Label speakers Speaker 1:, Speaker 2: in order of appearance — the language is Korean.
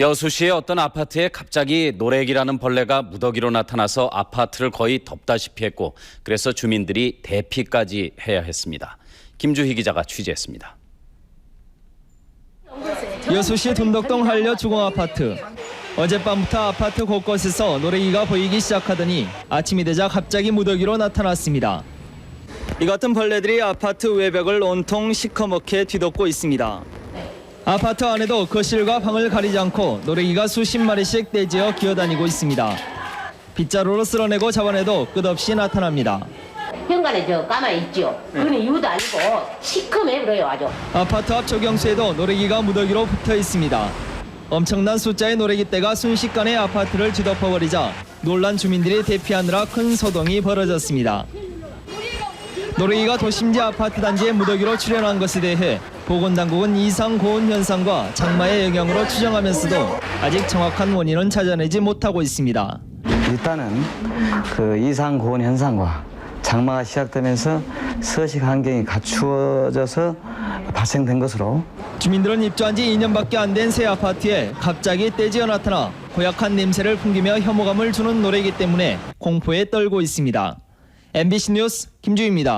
Speaker 1: 여수시의 어떤 아파트에 갑자기 노래기라는 벌레가 무더기로 나타나서 아파트를 거의 덮다시피 했고 그래서 주민들이 대피까지 해야 했습니다. 김주희 기자가 취재했습니다.
Speaker 2: 여수시 돈덕동 한려 주공 아파트. 어젯밤부터 아파트 곳곳에서 노래기가 보이기 시작하더니 아침이 되자 갑자기 무더기로 나타났습니다. 이 같은 벌레들이 아파트 외벽을 온통 시커멓게 뒤덮고 있습니다. 아파트 안에도 거실과 방을 가리지 않고 노래기가 수십 마리씩 떼지어 기어다니고 있습니다. 빗자루로 쓸어내고 잡아내도 끝없이 나타납니다.
Speaker 3: 현관에 저 까마 있죠. 그건 이유도 아니고 시커매 그래요 아주.
Speaker 2: 아파트 앞 조경수에도 노래기가 무더기로 붙어 있습니다. 엄청난 숫자의 노래기 떼가 순식간에 아파트를 뒤덮어버리자 놀란 주민들이 대피하느라 큰 소동이 벌어졌습니다. 노래기가 도심지 아파트 단지에 무더기로 출현한 것에 대해 보건당국은 이상 고온 현상과 장마의 영향으로 추정하면서도 아직 정확한 원인은 찾아내지 못하고 있습니다.
Speaker 4: 일단은 그 이상 고온 현상과 장마가 시작되면서 서식 환경이 갖추어져서 발생된 것으로
Speaker 2: 주민들은 입주한 지 2년밖에 안 된 새 아파트에 갑자기 떼지어 나타나 고약한 냄새를 풍기며 혐오감을 주는 노래이기 때문에 공포에 떨고 있습니다. MBC 뉴스 김주희입니다.